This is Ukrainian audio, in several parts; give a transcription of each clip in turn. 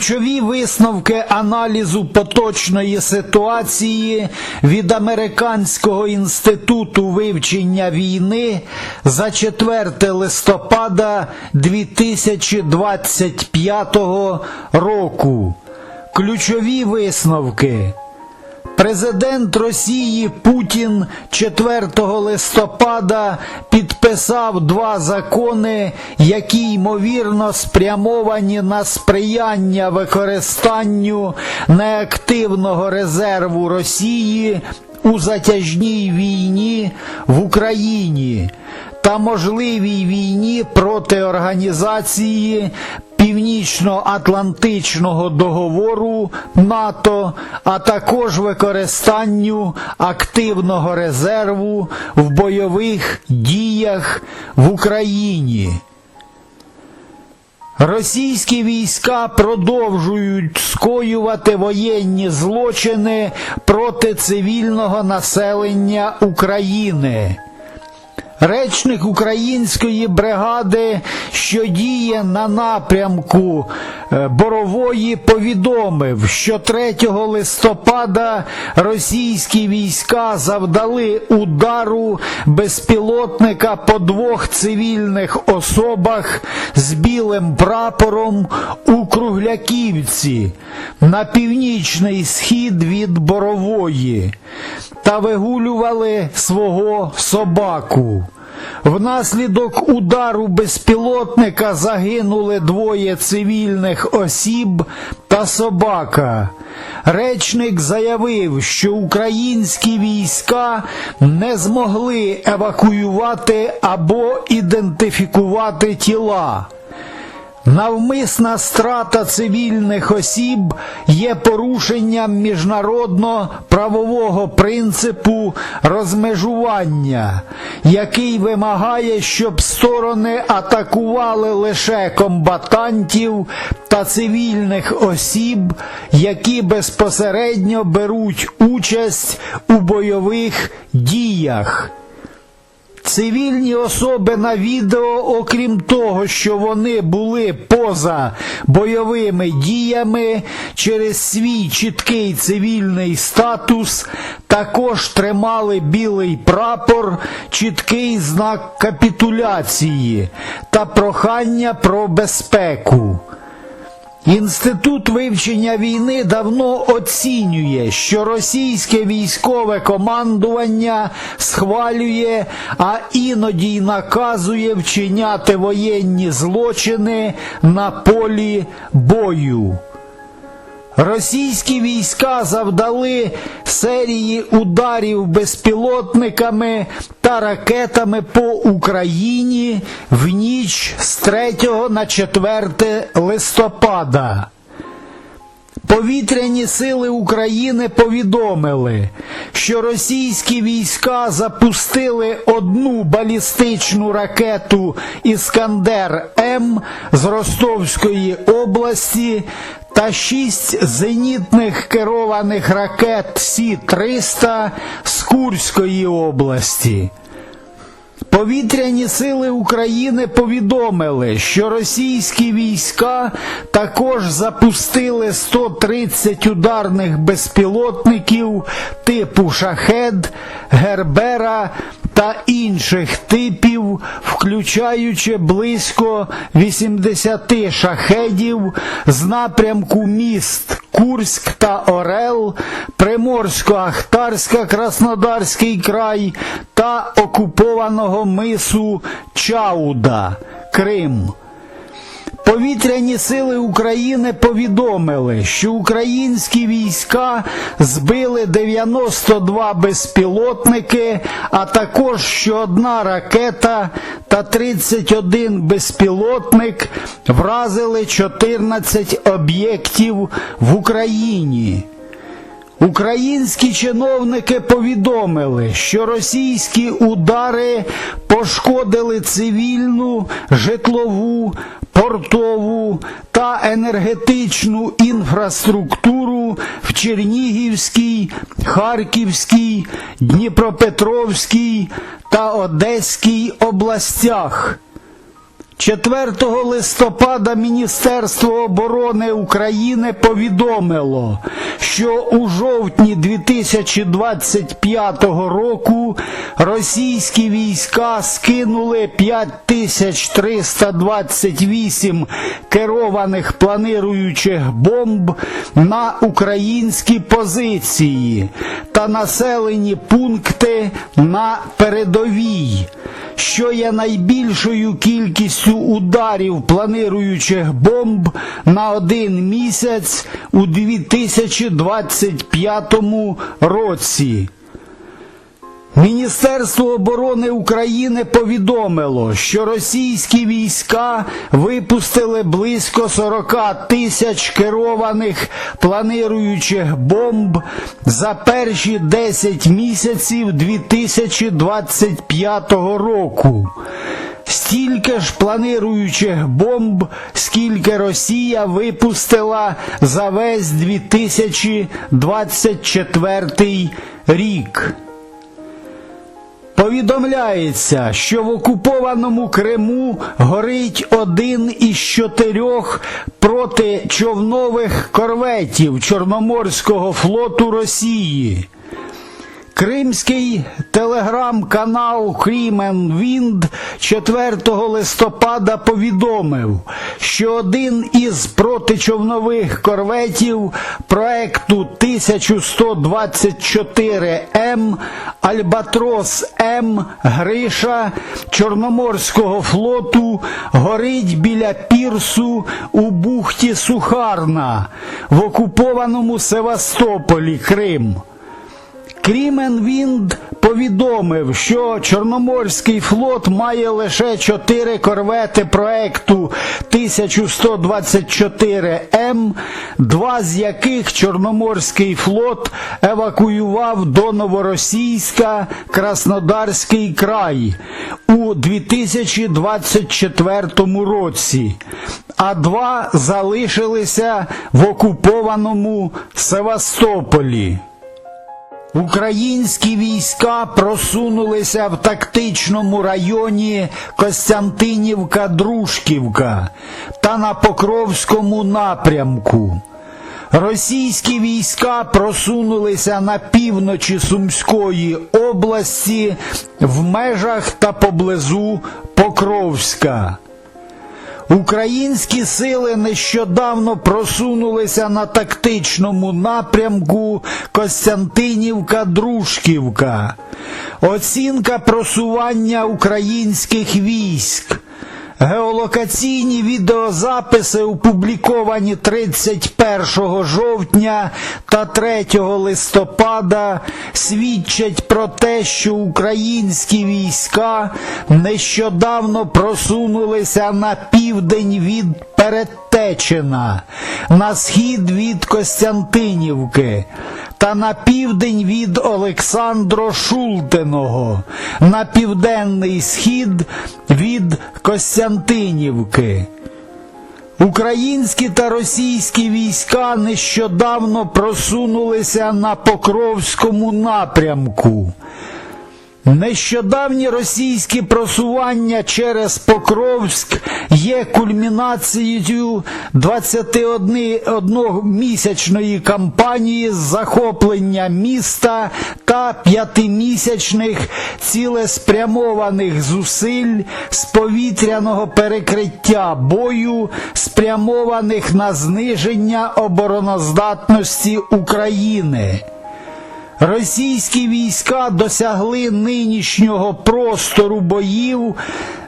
Ключові висновки аналізу поточної ситуації від Американського інституту вивчення війни за 4 листопада 2025 року. Ключові висновки. Президент Росії Путін 4 листопада підписав два закони, які ймовірно спрямовані на сприяння використанню неактивного резерву Росії у затяжній війні в Україні та можливій війні проти організації Північно-Атлантичного договору НАТО, а також використанню активного резерву в бойових діях в Україні. Російські війська продовжують скоювати воєнні злочини проти цивільного населення України. Речник української бригади, що діє на напрямку е, Борової, повідомив, що 3 листопада російські війська завдали удару безпілотника по двох цивільних особах з білим прапором у Кругляківці на північний схід від Борової та вигулювали свого собаку. Внаслідок удару безпілотника загинули двоє цивільних осіб та собака. Речник заявив, що українські війська не змогли евакуювати або ідентифікувати тіла. Навмисна страта цивільних осіб є порушенням міжнародно-правового принципу розмежування, який вимагає, щоб сторони атакували лише комбатантів та цивільних осіб, які безпосередньо беруть участь у бойових діях. Цивільні особи на відео, окрім того, що вони були поза бойовими діями через свій чіткий цивільний статус, також тримали білий прапор, чіткий знак капітуляції та прохання про безпеку. Інститут вивчення війни давно оцінює, що російське військове командування схвалює, а іноді й наказує вчиняти воєнні злочини на полі бою. Російські війська завдали серії ударів безпілотниками та ракетами по Україні в ніч з 3 на 4 листопада. Повітряні сили України повідомили, що російські війська запустили одну балістичну ракету Іскандер М з Ростовської області та шість зенітних керованих ракет Сі-300 з Курської області. Повітряні сили України повідомили, що російські війська також запустили 130 ударних безпілотників типу Шахед, Гербера та інших типів, включаючи близько 80 шахедів з напрямку міст Курськ та Орел, Приморсько-Ахтарська, Краснодарський край та окупованого мису Чауда, Крим. Повітряні сили України повідомили, що українські війська збили 92 безпілотники, а також що одна ракета та 31 безпілотник вразили 14 об'єктів в Україні. Українські чиновники повідомили, що російські удари пошкодили цивільну, житлову, портову та енергетичну інфраструктуру в Чернігівській, Харківській, Дніпропетровській та Одеській областях. 4 листопада Міністерство оборони України повідомило, що у жовтні 2025 року російські війська скинули 5328 керованих планируючих бомб на українські позиції та населені пункти на передовій що є найбільшою кількістю ударів планируючих бомб на один місяць у 2025 році. Міністерство оборони України повідомило, що російські війська випустили близько 40 тисяч керованих планируючих бомб за перші 10 місяців 2025 року. Стільки ж планируючих бомб, скільки Росія випустила за весь 2024 рік. Повідомляється, що в окупованому Криму горить один із чотирьох протичовнових корветів Чорноморського флоту Росії. Кримський телеграм-канал Крімен Вінд 4 листопада повідомив, що один із протичовнових корветів проекту 1124М Альбатрос М Гриша Чорноморського флоту горить біля пірсу у бухті Сухарна в окупованому Севастополі Крим. Кріменвінд повідомив, що Чорноморський флот має лише чотири корвети проекту 1124М, два з яких Чорноморський флот евакуював до Новоросійська Краснодарський край у 2024 році, а два залишилися в окупованому Севастополі. Українські війська просунулися в тактичному районі Костянтинівка-Дружківка та на Покровському напрямку. Російські війська просунулися на півночі Сумської області в межах та поблизу Покровська. Українські сили нещодавно просунулися на тактичному напрямку Костянтинівка-Дружківка. Оцінка просування українських військ. Геолокаційні відеозаписи, опубліковані 31 жовтня та 3 листопада, свідчать про те, що українські війська нещодавно просунулися на південь від Передтечина, на схід від Костянтинівки та на південь від Олександро Шултиного, на південний схід від Костянтинівки. Українські та російські війська нещодавно просунулися на Покровському напрямку. Нещодавні російські просування через Покровськ є кульмінацією 21-місячної кампанії з захоплення міста та п'ятимісячних цілеспрямованих зусиль з повітряного перекриття бою, спрямованих на зниження обороноздатності України. Російські війська досягли нинішнього простору боїв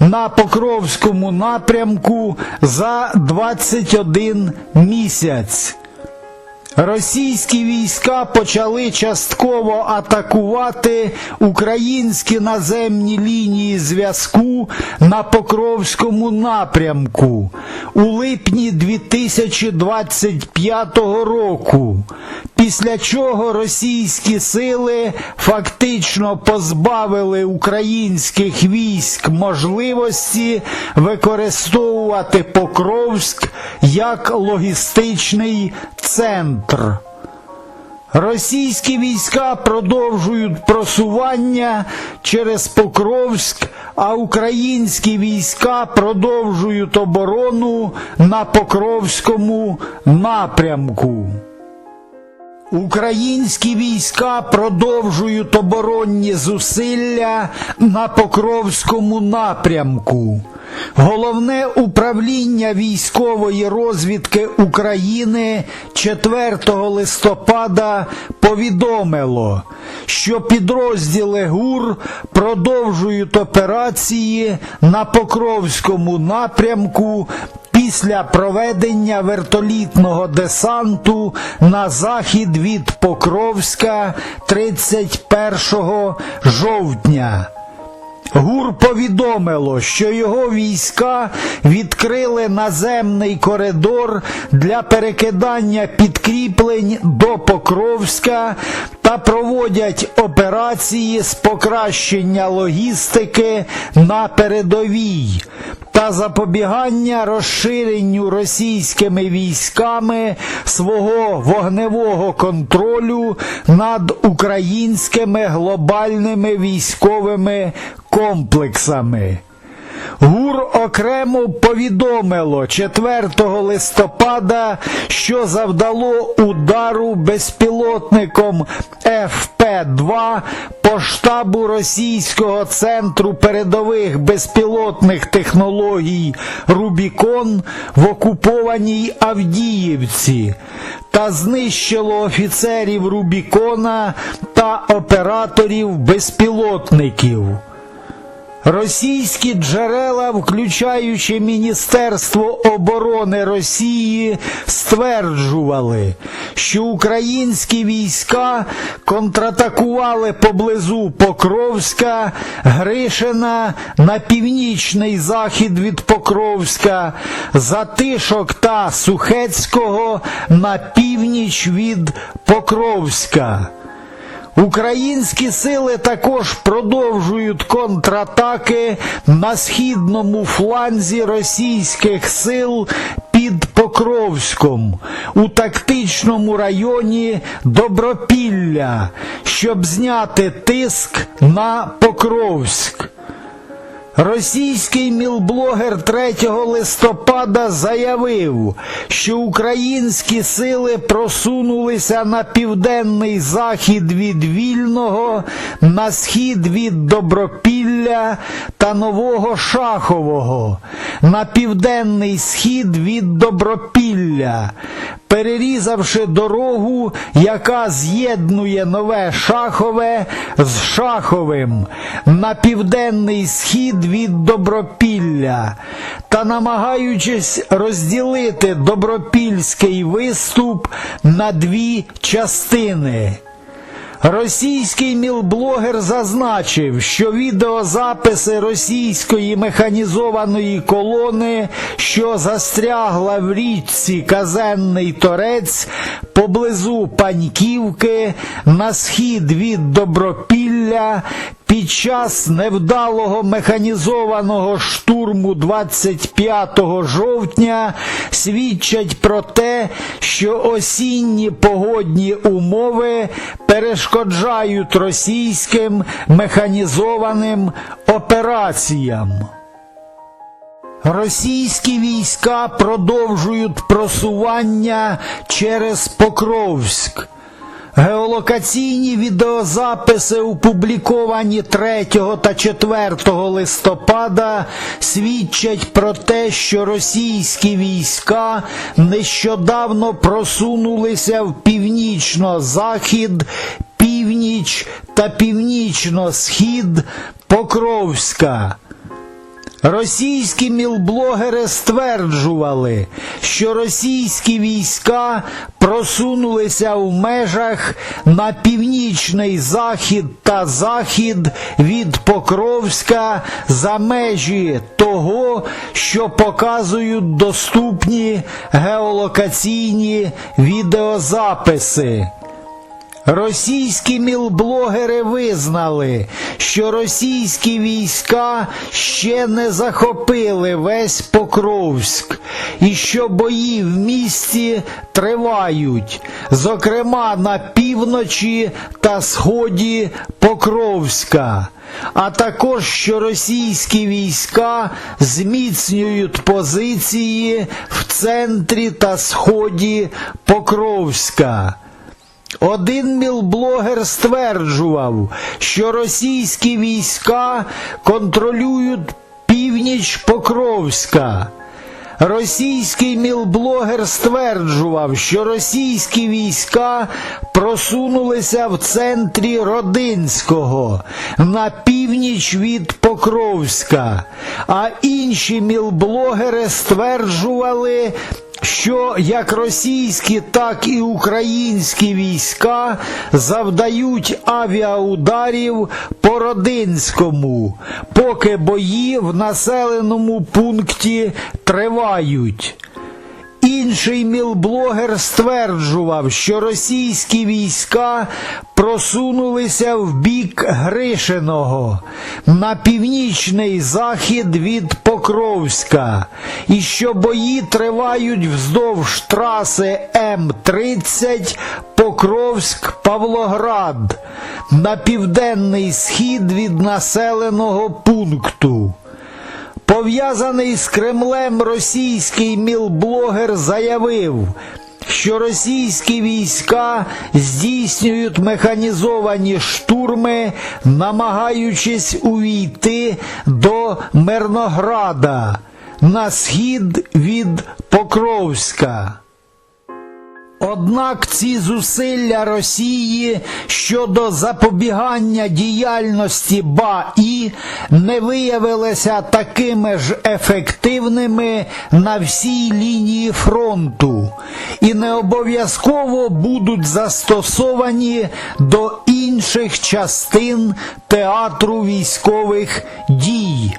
на Покровському напрямку за 21 місяць. Російські війська почали частково атакувати українські наземні лінії зв'язку на Покровському напрямку у липні 2025 року, після чого російські сили фактично позбавили українських військ можливості використовувати Покровськ як логістичний центр. Російські війська продовжують просування через Покровськ, а українські війська продовжують оборону на Покровському напрямку. Українські війська продовжують оборонні зусилля на Покровському напрямку. Головне управління військової розвідки України 4 листопада повідомило, що підрозділи ГУР продовжують операції на Покровському напрямку після проведення вертолітного десанту на захід від Покровська 31 жовтня. ГУР повідомило, що його війська відкрили наземний коридор для перекидання підкріплень до Покровська та проводять операції з покращення логістики на передовій та запобігання розширенню російськими військами свого вогневого контролю над українськими глобальними військовими комплексами. ГУР окремо повідомило 4 листопада, що завдало удару безпілотником ФП-2 по штабу Російського центру передових безпілотних технологій Рубікон в окупованій Авдіївці та знищило офіцерів Рубікона та операторів безпілотників. Російські джерела, включаючи Міністерство оборони Росії, стверджували, що українські війська контратакували поблизу Покровська, Гришина на північний захід від Покровська, Затишок та Сухецького на північ від Покровська. Українські сили також продовжують контратаки на східному фланзі російських сил під Покровськом у тактичному районі Добропілля, щоб зняти тиск на Покровськ. Російський мілблогер 3 листопада заявив, що українські сили просунулися на південний захід від Вільного, на схід від Добропілля та Нового Шахового, на південний схід від Добропілля, перерізавши дорогу, яка з'єднує нове Шахове з Шаховим, на південний схід від Добропілля та намагаючись розділити добропільський виступ на дві частини. Російський мілблогер зазначив, що відеозаписи російської механізованої колони, що застрягла в річці Казенний Торець поблизу Паньківки на схід від Добропілля, під час невдалого механізованого штурму 25 жовтня свідчать про те, що осінні погодні умови перешкоджають російським механізованим операціям. Російські війська продовжують просування через Покровськ. Геолокаційні відеозаписи, опубліковані 3 та 4 листопада, свідчать про те, що російські війська нещодавно просунулися в північно-захід, північ та північно-схід Покровська. Російські мілблогери стверджували, що російські війська просунулися в межах на північний захід та захід від Покровська за межі того, що показують доступні геолокаційні відеозаписи. Російські мілблогери визнали, що російські війська ще не захопили весь Покровськ, і що бої в місті тривають, зокрема на півночі та сході Покровська, а також що російські війська зміцнюють позиції в центрі та сході Покровська. Один мілблогер стверджував, що російські війська контролюють північ Покровська. Російський мілблогер стверджував, що російські війська просунулися в центрі Родинського на північ від Покровська, а інші мілблогери стверджували, що як російські, так і українські війська завдають авіаударів по Родинському, поки бої в населеному пункті тривають. Інший мілблогер стверджував, що російські війська просунулися в бік Гришиного на північний захід від Покровська, і що бої тривають вздовж траси М-30 Покровськ-Павлоград на південний схід від населеного пункту. Пов'язаний з Кремлем російський мілблогер заявив, що російські війська здійснюють механізовані штурми, намагаючись увійти до Мирнограда на схід від Покровська. Однак ці зусилля Росії щодо запобігання діяльності БАІ не виявилися такими ж ефективними на всій лінії фронту і не обов'язково будуть застосовані до інших частин театру військових дій.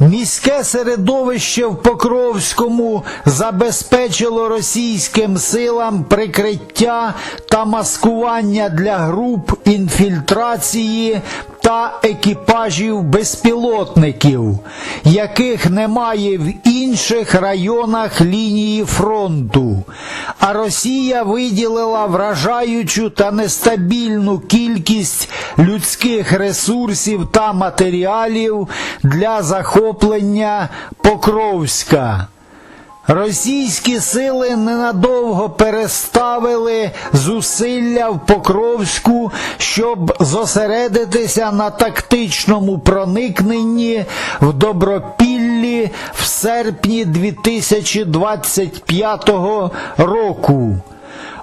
Міське середовище в Покровському забезпечило російським силам прикриття та маскування для груп інфільтрації та екіпажів безпілотників, яких немає в інших районах лінії фронту. А Росія виділила вражаючу та нестабільну кількість людських ресурсів та матеріалів для захоплення Покровська. Російські сили ненадовго переставили зусилля в Покровську, щоб зосередитися на тактичному проникненні в Добропіллі в серпні 2025 року.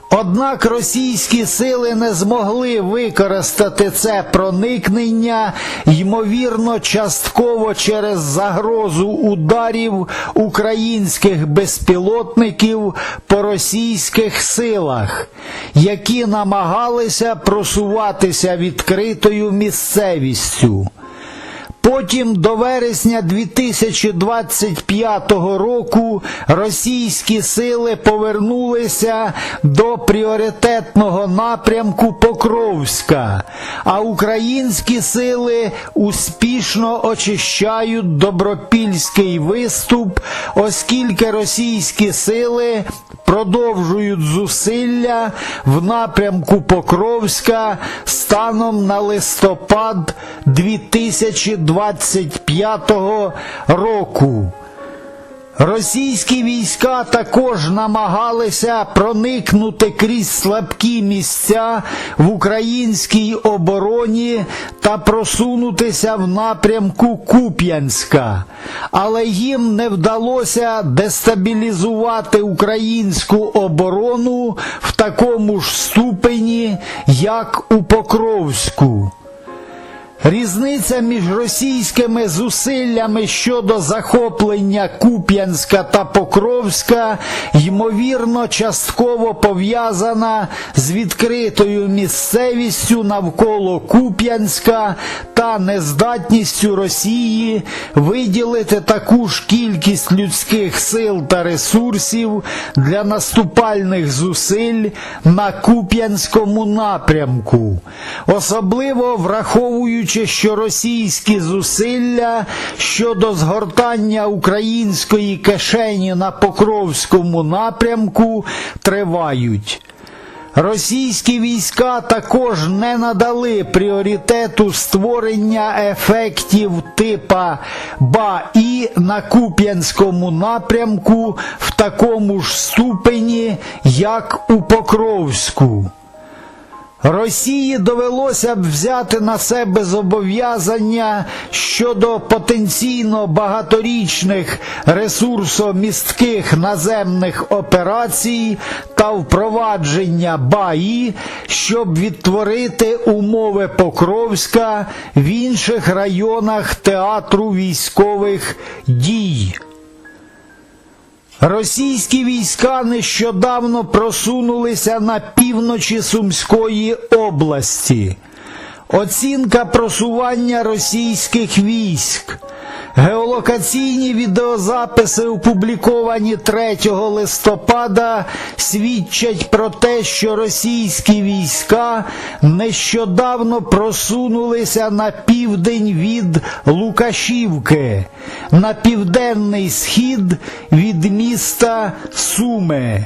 Однак російські сили не змогли використати це проникнення, ймовірно, частково через загрозу ударів українських безпілотників по російських силах, які намагалися просуватися відкритою місцевістю. Потім до вересня 2025 року російські сили повернулися до пріоритетного напрямку Покровська, а українські сили успішно очищають добропільський виступ, оскільки російські сили продовжують зусилля в напрямку Покровська станом на листопад 2025 року. Російські війська також намагалися проникнути крізь слабкі місця в українській обороні та просунутися в напрямку Куп'янська, але їм не вдалося дестабілізувати українську оборону в такому ж ступені, як у Покровську. Різниця між російськими зусиллями щодо захоплення Куп'янська та Покровська ймовірно частково пов'язана з відкритою місцевістю навколо Куп'янська та нездатністю Росії виділити таку ж кількість людських сил та ресурсів для наступальних зусиль на Куп'янському напрямку, особливо враховуючи, що російські зусилля щодо згортання української кишені на Покровському напрямку тривають. Російські війська також не надали пріоритету створення ефектів типа БАІ на Куп'янському напрямку в такому ж ступені, як у Покровську. Росії довелося б взяти на себе зобов'язання щодо потенційно багаторічних ресурсомістких наземних операцій та впровадження БАІ, щоб відтворити умови Покровська в інших районах театру військових дій. Російські війська нещодавно просунулися на півночі Сумської області. Оцінка просування російських військ. Геолокаційні відеозаписи, опубліковані 3 листопада, свідчать про те, що російські війська нещодавно просунулися на південь від Лукашівки, на південний схід від міста Суми.